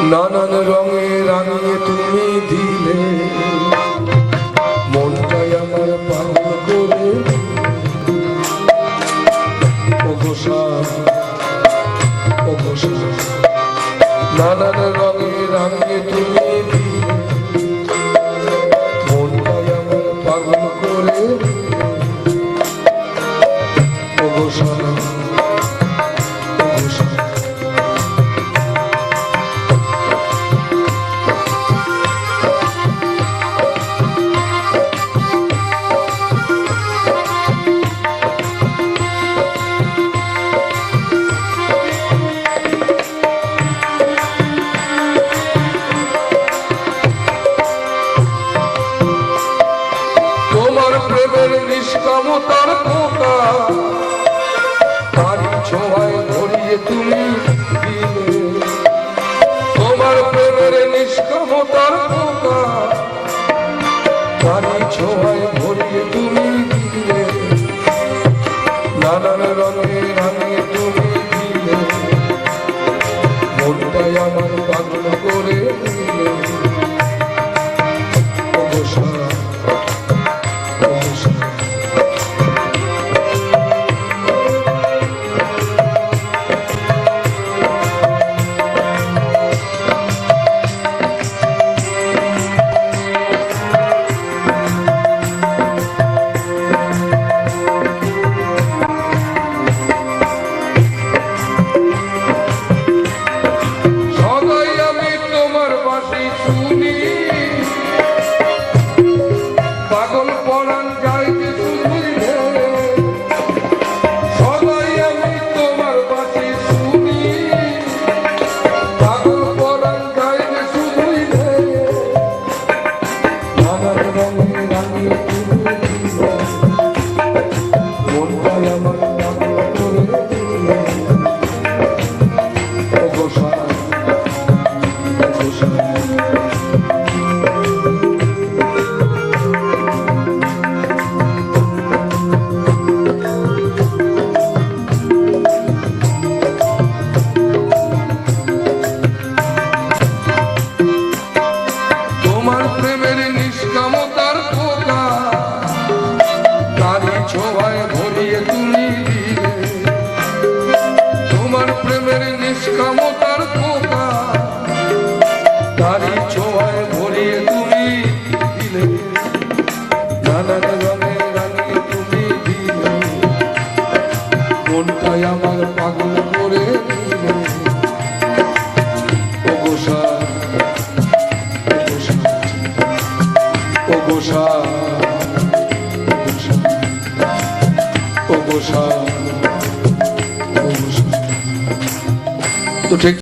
নানান রঙে রাঙিয়ে তুমি দিলে। মনটাই আমার পাগল করে। নানান রঙে রাঙিয়ে তুমি দিলে। মনটাই আমার পাগল করে। ও নিষ্কামতার পোকা। তার ছোঁয়ায় ধরিয়ে তুমি তোমার প্রেমের নিষ্কামতার পোকা। তার ছোঁয়ায় ধরিয়ে তুমি নানান রঙে রাঙিয়ে তুমি নিষ্কামতার পোকা তারি ছোঁয়ায় ভরিয়ে তুমি দিলে। নানান রঙে রাঙিয়ে তুমি দিলে। মনটাই আমার পাগল করে দিলে। ও গোসা ও গোসা ও গোসা ও গোসা Perfecto,